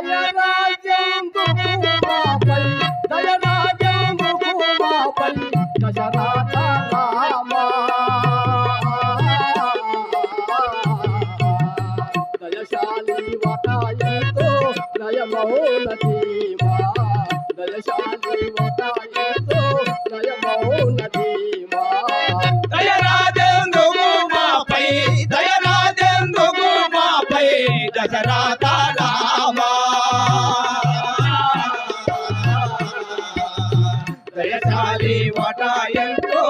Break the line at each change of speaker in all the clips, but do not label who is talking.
దయరాజేందుకు దయశాలి వటాయంతో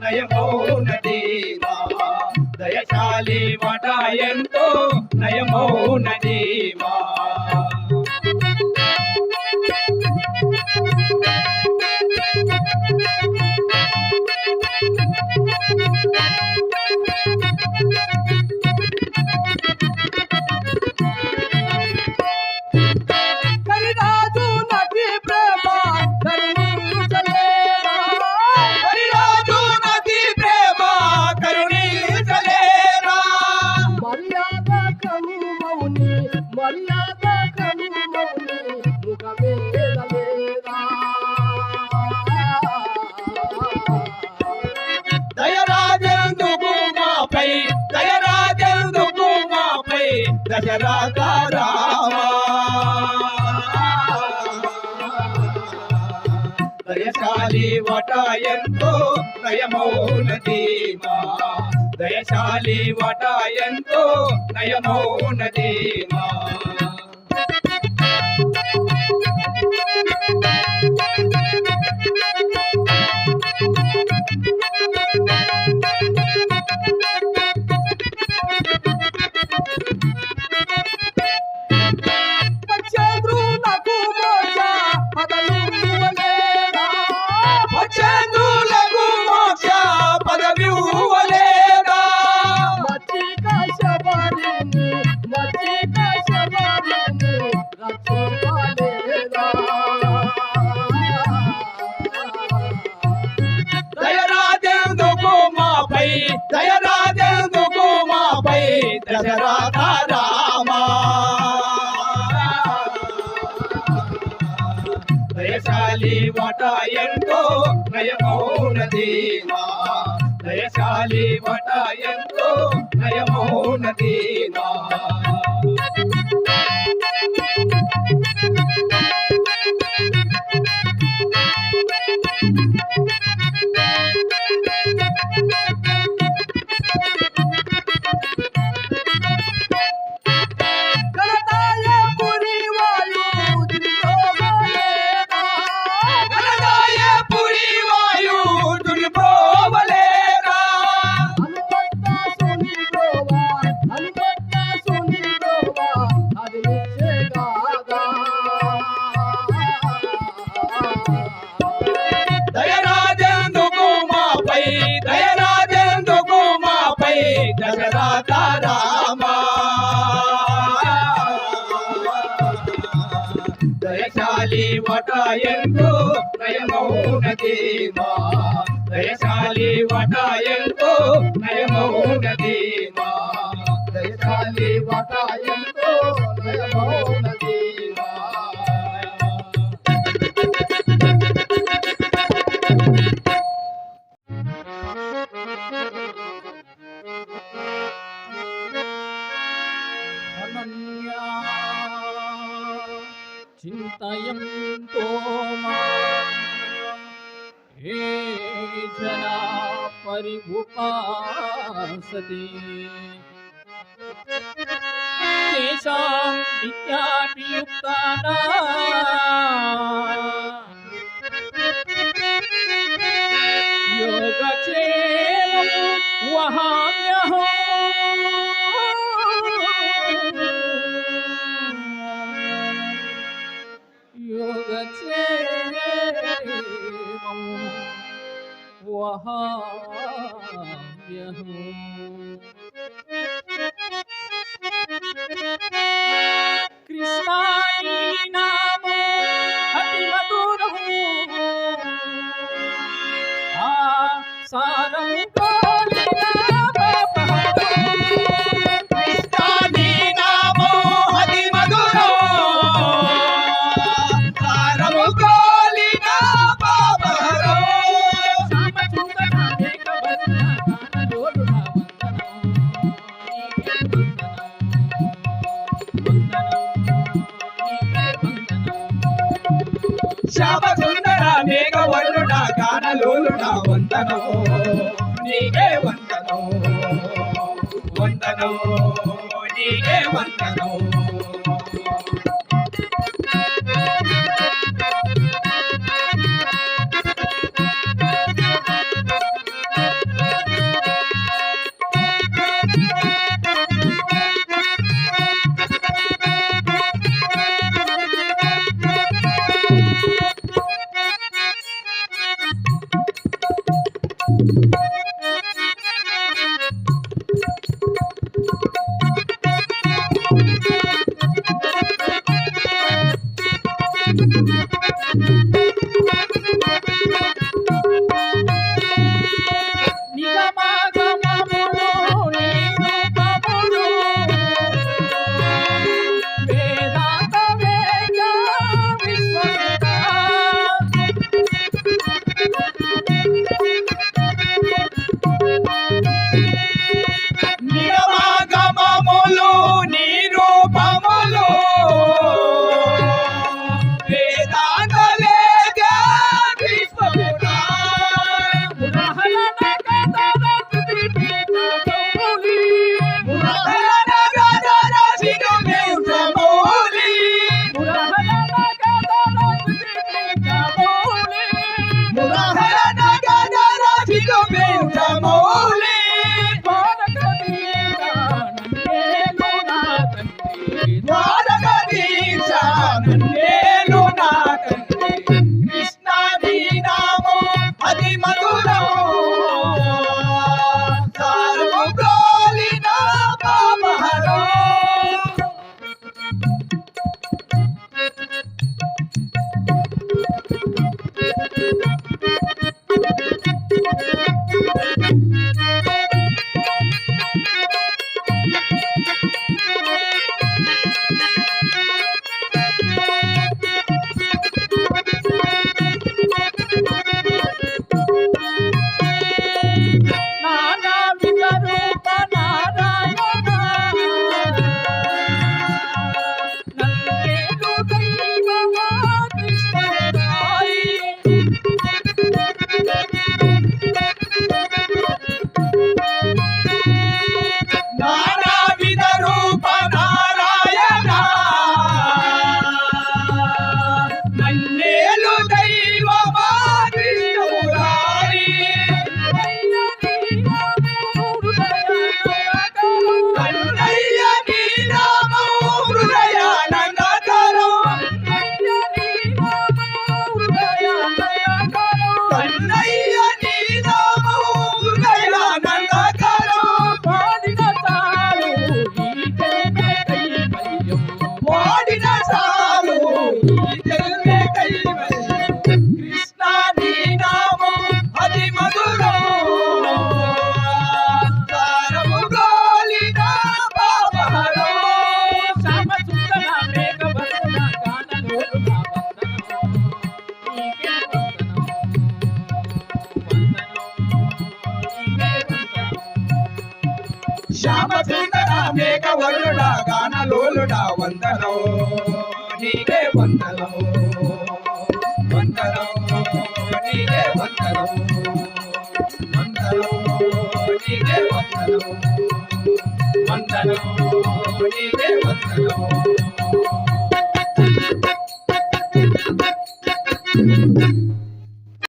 నయమౌనది మా దయశాలి వటాయంతో నయమౌనది
మర్యాద కను
దయరాజేందుకు మాపై దయరాజేందుకు మాపై దశరథ రామా. దయశాలి వట ఎంతో దయమౌన దీమా దయశాలి వట ఎంతో నయమౌనది దయశాలి వట ఎంతో నయమౌనది మా దయశాలి వట ఎంతో నయమౌనది మా
కనతాయ
వట ఎంతో నయమౌనది మా. దయశాలి వట ఎంతో నయమౌనది
उपासते तेषां विद्याभियुक्तानाम् योगक्षेमं
वहाम्यहो योगक्षेमं वहा నా వందనం నీకే వందనం వందనం నీకే వందనం. వందలో వందలో నీకే వందలో వందలో నీకే వందలో వందలో నీకే వందలో